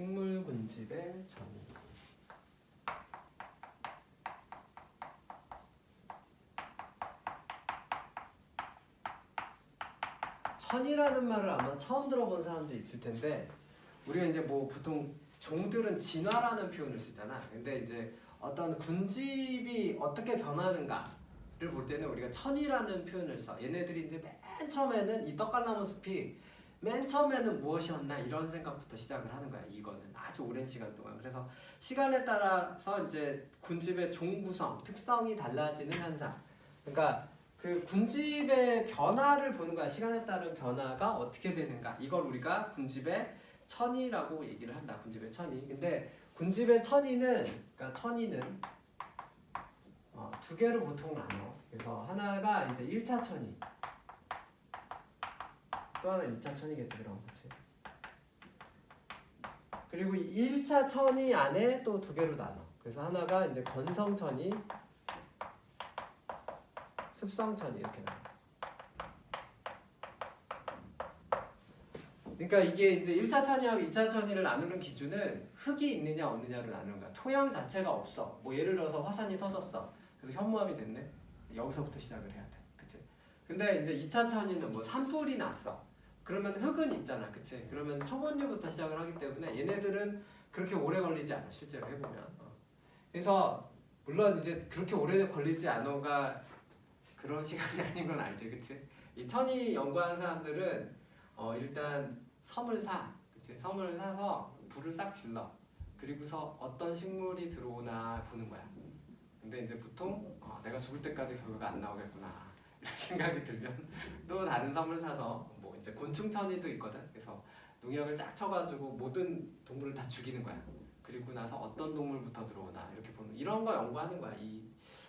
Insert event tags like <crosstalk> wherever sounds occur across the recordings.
식물 군집의 천이. 천이라는 말을 아마 처음 들어본 사람도 있을 텐데 우리가 이제 뭐 보통 종들은 진화라는 표현을 쓰잖아. 근데 이제 어떤 군집이 어떻게 변하는가를 볼 때는 우리가 천이라는 표현을 써. 얘네들이 이제 맨 처음에는 이 떡갈나무 숲이 맨 처음에는 무엇이었나 이런 생각부터 시작을 하는 거야. 이거는 아주 오랜 시간 동안. 그래서 시간에 따라서 이제 군집의 종 구성, 특성이 달라지는 현상. 그러니까 그 군집의 변화를 보는 거야. 시간에 따른 변화가 어떻게 되는가. 이걸 우리가 군집의 천이라고 얘기를 한다. 군집의 천이. 근데 군집의 천이는 그러니까 천이는 어, 두 개로 보통 나눠. 그래서 하나가 이제 1차 천이. 또 하나 2차 천이겠지 그럼 그치? 그리고 이 1차 천이 안에 또 두 개로 나눠. 그래서 하나가 이제 건성천이 습성천이 이렇게 나눠. 그러니까 이게 이제 1차 천이하고 2차 천이를 나누는 기준은 흙이 있느냐 없느냐를 나누는 거야. 토양 자체가 없어. 뭐 예를 들어서 화산이 터졌어. 그래서 현무암이 됐네. 여기서부터 시작을 해야 돼. 그치? 근데 이제 2차 천이는 뭐 산불이 났어. 그러면 흙은 있잖아. 그치? 그러면 초본류부터 시작을 하기 때문에 얘네들은 그렇게 오래 걸리지 않아. 실제로 해보면. 어. 그래서 물론 이제 그렇게 오래 걸리지 않아가 그런 <laughs> 시간이 아닌 건 알지. 그치? 이 천이 연구하는 사람들은 어 일단 섬을 사. 그치? 섬을 사서 불을 싹 질러. 그리고서 어떤 식물이 들어오나 보는 거야. 근데 이제 보통 어, 내가 죽을 때까지 결과가 안 나오겠구나 <laughs> 생각이 들면 또 다른 섬을 사서 뭐 이제 곤충천이도 있거든. 그래서 농약을 딱 쳐가지고 모든 동물을 다 죽이는 거야. 그리고 나서 어떤 동물부터 들어오나 이렇게 보는 이런 거 연구하는 거야. 이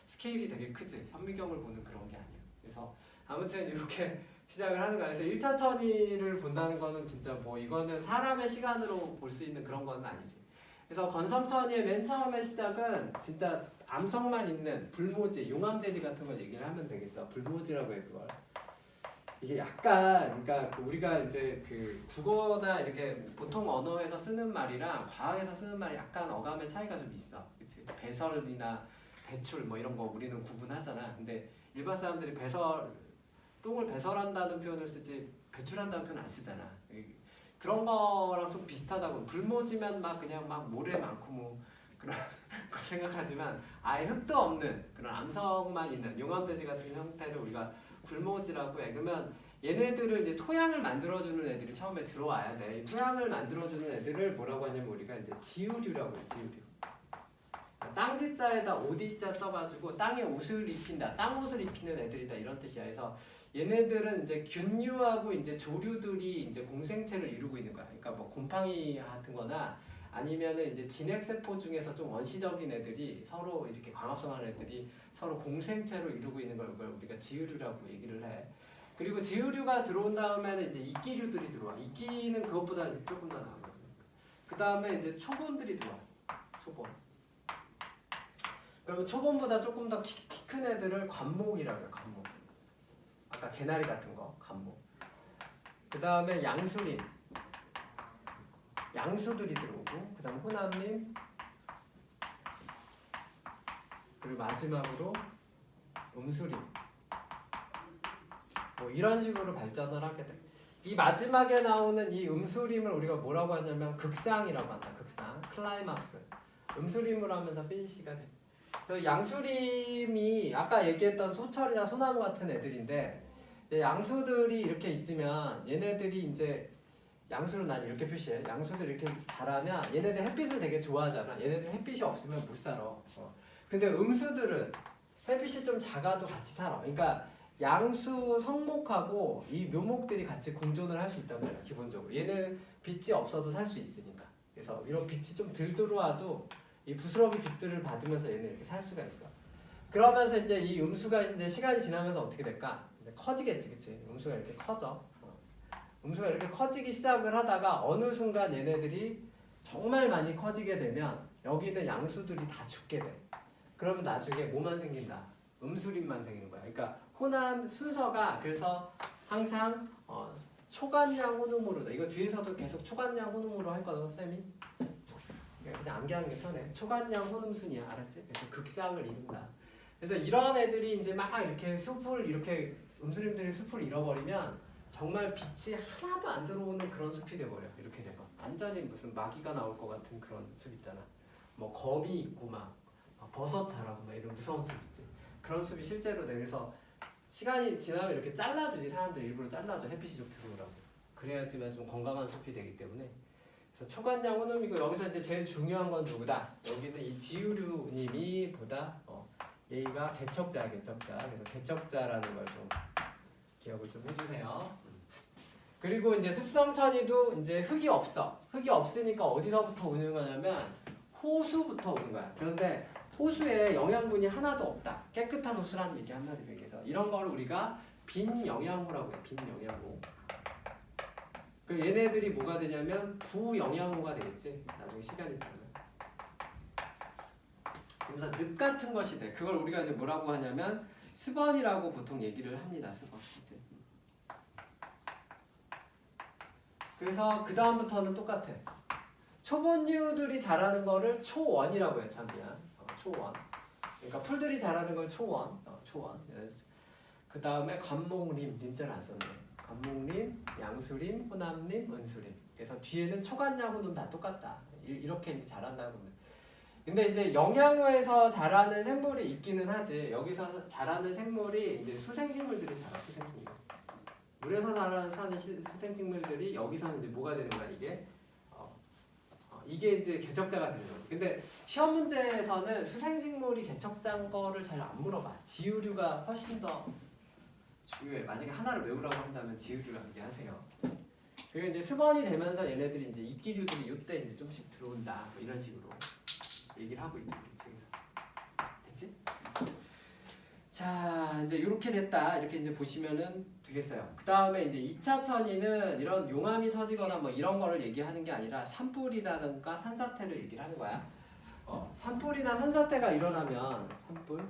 스케일이 되게 크지. 현미경을 보는 그런 게 아니야. 그래서 아무튼 이렇게 <laughs> 시작을 하는 거야. 그래서 1차 천이를 본다는 거는 진짜 뭐 이거는 사람의 시간으로 볼 수 있는 그런 건 아니지. 그래서 건성천이의 맨 처음의 시작은 진짜 암석만 있는 불모지, 용암돼지 같은 걸 얘기를 하면 되겠어. 불모지라고 해 그걸. 이게 약간 그러니까 그 우리가 이제 그 국어나 이렇게 보통 언어에서 쓰는 말이랑 과학에서 쓰는 말이 약간 어감의 차이가 좀 있어. 그치? 배설이나 배출 뭐 이런 거 우리는 구분하잖아. 근데 일반 사람들이 배설 똥을 배설한다는 표현을 쓰지 배출한다는 표현 안 쓰잖아. 이- 그런 거랑 좀 비슷하다고 불모지면 막 그냥 막 모래 많고 뭐 그런 <laughs> 거 생각하지만 아예 흙도 없는 그런 암석만 있는 용암돼지 같은 형태를 우리가 불모지라고 해. 그러면 얘네들을 이제 토양을 만들어주는 애들이 처음에 들어와야 돼. 이 토양을 만들어주는 애들을 뭐라고 하냐면 우리가 이제 지우류라고 해. 지우류. 땅지자에다 오디자 써가지고 땅에 옷을 입힌다, 땅 옷을 입히는 애들이다 이런 뜻이야. 그래서 얘네들은 이제 균류하고 이제 조류들이 이제 공생체를 이루고 있는 거야. 그러니까 뭐 곰팡이 같은거나 아니면은 이제 진핵세포 중에서 좀 원시적인 애들이 서로 이렇게 광합성하는 애들이 서로 공생체로 이루고 있는 걸 우리가 지유류라고 얘기를 해. 그리고 지유류가 들어온 다음에는 이제 이끼류들이 들어와. 이끼는 그것보다 조금 더 나거든. 그 다음에 이제 초본들이 들어와. 초본. 그러면 초본보다 조금 더 키 큰 애들을 관목이라고 해요. 관목. 아까 개나리 같은 거 관목. 그 다음에 양수림. 양수들이 들어오고 그 다음 호남림 그리고 마지막으로 음수림 뭐 이런 식으로 발전을 하게 돼. 이 마지막에 나오는 이 음수림을 우리가 뭐라고 하냐면 극상이라고 한다. 극상, 클라이막스. 음수림을 하면서 피니시가 돼. 그 양수림이 아까 얘기했던 소철이나 소나무 같은 애들인데 양수들이 이렇게 있으면 얘네들이 이제 양수를 난 이렇게 표시해. 양수들 이렇게 자라면 얘네들 햇빛을 되게 좋아하잖아. 얘네들 햇빛이 없으면 못 살아. 어. 근데 음수들은 햇빛이 좀 작아도 같이 살아. 그러니까 양수 성목하고 이 묘목들이 같이 공존을 할 수 있단 말이야. 기본적으로. 얘는 빛이 없어도 살 수 있으니까. 그래서 이런 빛이 좀 덜 들어와도 이 부스러기 빛들을 받으면서 얘는 이렇게 살 수가 있어. 그러면서 이제 이 음수가 이제 시간이 지나면서 어떻게 될까? 이제 커지겠지, 그치? 음수가 이렇게 커져. 음수가 이렇게 커지기 시작을 하다가 어느 순간 얘네들이 정말 많이 커지게 되면 여기 있는 양수들이 다 죽게 돼. 그러면 나중에 뭐만 생긴다? 음수림만 생기는 거야. 그러니까 호남 순서가 그래서 항상 어, 초간량 혼음으로다. 이거 뒤에서도 계속 초간량 혼음으로 할 거거든, 쌤이. 그냥 암기하는 게 편해. 초간량 혼음 순이야, 알았지? 그래서 극상을 이룬다. 그래서 이런 애들이 이제 막 이렇게 숲을 이렇게 음스림들이 숲을 잃어버리면 정말 빛이 하나도 안 들어오는 그런 숲이 돼버려. 이렇게 되면 완전히 무슨 마귀가 나올 것 같은 그런 숲 있잖아. 뭐 겁이 있고 막, 막 버섯 자라고 막 이런 무서운 숲 있지. 그런 숲이 실제로 돼. 그래서 시간이 지나면 이렇게 잘라주지 사람들 일부러 잘라줘 햇빛이 좀 들어오라고. 그래야지만 좀 건강한 숲이 되기 때문에. 초간량 혼음이고 여기서 이제 제일 중요한 건 누구다? 여기는 이 지우류님이 보다 어, 얘가 개척자야 개척자. 그래서 개척자라는 걸 좀 기억을 좀 해주세요. 그리고 이제 습성천이도 이제 흙이 없어. 흙이 없으니까 어디서부터 오는 거냐면 호수부터 오는 거야. 그런데 호수에 영양분이 하나도 없다. 깨끗한 호수라는 얘기 한마디로 얘기해서 이런 걸 우리가 빈 영양호라고 해. 빈 영양호. 그 얘네들이 뭐가 되냐면 부영양호가 되겠지. 나중에 시간이 지나면. 그래서 늪 같은 것이 돼. 그걸 우리가 이제 뭐라고 하냐면 스번이라고 보통 얘기를 합니다. 스번. 이제. 그래서 그 다음부터는 똑같아. 초본류들이 자라는 거를 초원이라고 해. 참 미안. 어, 초원. 그러니까 풀들이 자라는 걸 초원. 어, 초원. 그 다음에 관목림. 님자를 안 썼네. 관목림, 양수림, 호남림, 은수림. 그래서 뒤에는 초간양호는 다 똑같다. 이- 이렇게 이제 자란다는 겁니다. 근데 이제 영양호에서 자라는 생물이 있기는 하지. 여기서 자라는 생물이 이제 수생식물들이 자라. 수생식물. 물에서 자라는 사는 시- 수생식물들이 여기서는 이제 뭐가 되는 거야 이게? 어, 어, 이게 이제 개척자가 되는 거지. 근데 시험 문제에서는 수생식물이 개척자인 거를 잘 안 물어봐. 지유류가 훨씬 더 중요해. 만약에 하나를 외우라고 한다면 지유류라고 얘기하세요. 그리고 이제 수번이 되면서 얘네들이 이제 이끼류들이 이때 이제 좀씩 들어온다. 뭐 이런 식으로 얘기를 하고 있죠. 이 책에서. 됐지? 자, 이제 이렇게 됐다. 이렇게 이제 보시면은 되겠어요. 그 다음에 이제 2차 천이는 이런 용암이 터지거나 뭐 이런 거를 얘기하는 게 아니라 산불이라든가 산사태를 얘기를 하는 거야. 어, 산불이나 산사태가 일어나면 산불,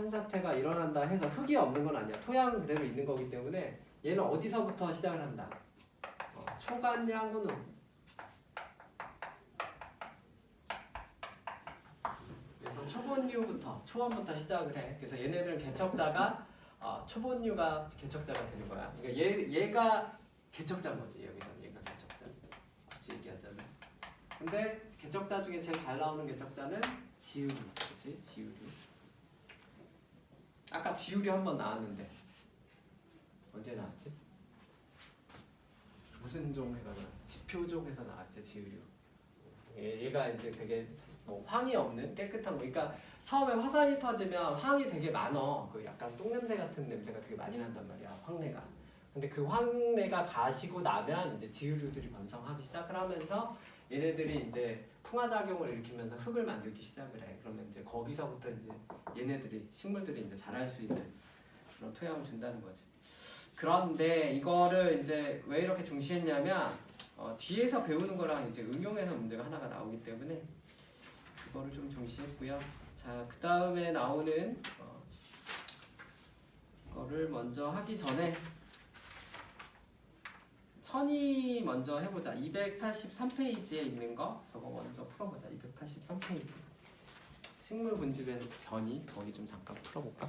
산사태가 일어난다 해서 흙이 없는 건 아니야. 토양 그대로 있는 거기 때문에 얘는 어디서부터 시작을 한다. 어, 혼음. 그래서 초본류부터 초원부터 시작을 해. 그래서 얘네들은 개척자가 어, 초본류가 개척자가 되는 거야. 그러니까 얘 얘가 개척자인 거지 여기서 얘가 개척자. 같이 얘기하자면. 근데 개척자 중에 제일 잘 나오는 개척자는 지우류, 그렇지? 지우류. 아까 지우류 한번 나왔는데 언제 나왔지? 무슨 종 지표종에서 나왔지 지우류. 얘, 얘가 이제 되게 뭐 황이 없는 깨끗한 거. 그러니까 처음에 화산이 터지면 황이 되게 많어. 그 약간 똥 냄새 같은 냄새가 되게 많이 난단 말이야. 황내가. 근데 그 황내가 가시고 나면 이제 지유류들이 번성하기 시작을 하면서 얘네들이 이제 풍화작용을 일으키면서 흙을 만들기 시작을 해. 그러면 이제 거기서부터 이제 얘네들이 식물들이 이제 자랄 수 있는 그런 토양을 준다는 거지. 그런데 이거를 이제 왜 이렇게 중시했냐면 어, 뒤에서 배우는 거랑 이제 응용해서 문제가 하나가 나오기 때문에 그거를 좀 중시했고요. 자, 그 다음에 나오는 어, 거를 먼저 하기 전에 천이 먼저 해보자. 283페이지에 있는 거 저거 먼저 풀어보자. 283페이지. 식물 분집의 변이 거기 좀 잠깐 풀어볼까?